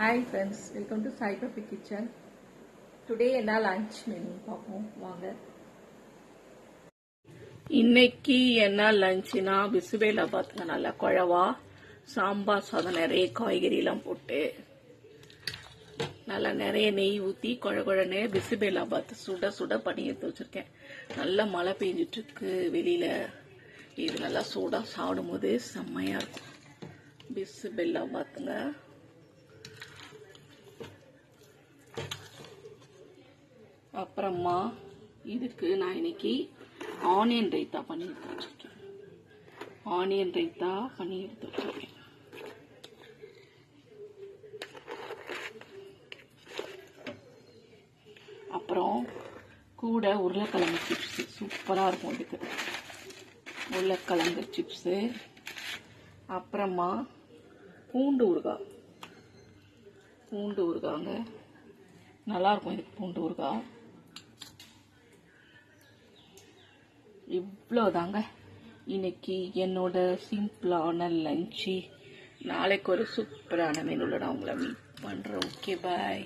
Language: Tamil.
Hi friends welcome to Sai Pappi kitchen today என்ன லன்ச் மெனு பார்ப்போம். வாங்க. இன்னைக்கு என்ன லஞ்சுனா பிசுபேலா பார்த்துங்க. நல்லா குழவா சாம்பார் சாதம் நிறைய காய்கறிலாம் போட்டு நல்லா நிறைய நெய் ஊற்றி குழ குழன்னு பிசுபேலா பார்த்து சுட சுட பண்ணி எடுத்து வச்சுருக்கேன். நல்லா மழை பெஞ்சிட்ருக்கு வெளியில். இது நல்லா சூடாக சாப்பிடும்போது செம்மையாக இருக்கும். பிசுபெல்லா பார்த்துங்க. அப்புறமா இதுக்கு நான் இன்னைக்கு ஆனியன் ரைத்தா பண்ணி எடுத்து வச்சிருக்கேன் ஆனியன் ரைத்தா பண்ணி எடுத்து வச்சிருக்கேன் அப்புறம் கூட உருளைக்கிழங்கு சிப்ஸ் சூப்பராக இருக்கும் இதுக்கு. உருளைக்கிழங்கு சிப்ஸு அப்புறமா பூண்டு ஊறுகாய். பூண்டு ஊறுகாங்க. நல்லாயிருக்கும் இதுக்கு பூண்டு ஊறுகாய். இவ்வளோதாங்க இன்னைக்கு என்னோட சிம்பிளான லஞ்சு. நாளைக்கு ஒரு சூப்பரான மெனுவில் நான் உங்களை மீட் பண்ணுறேன் ஓகே பாய்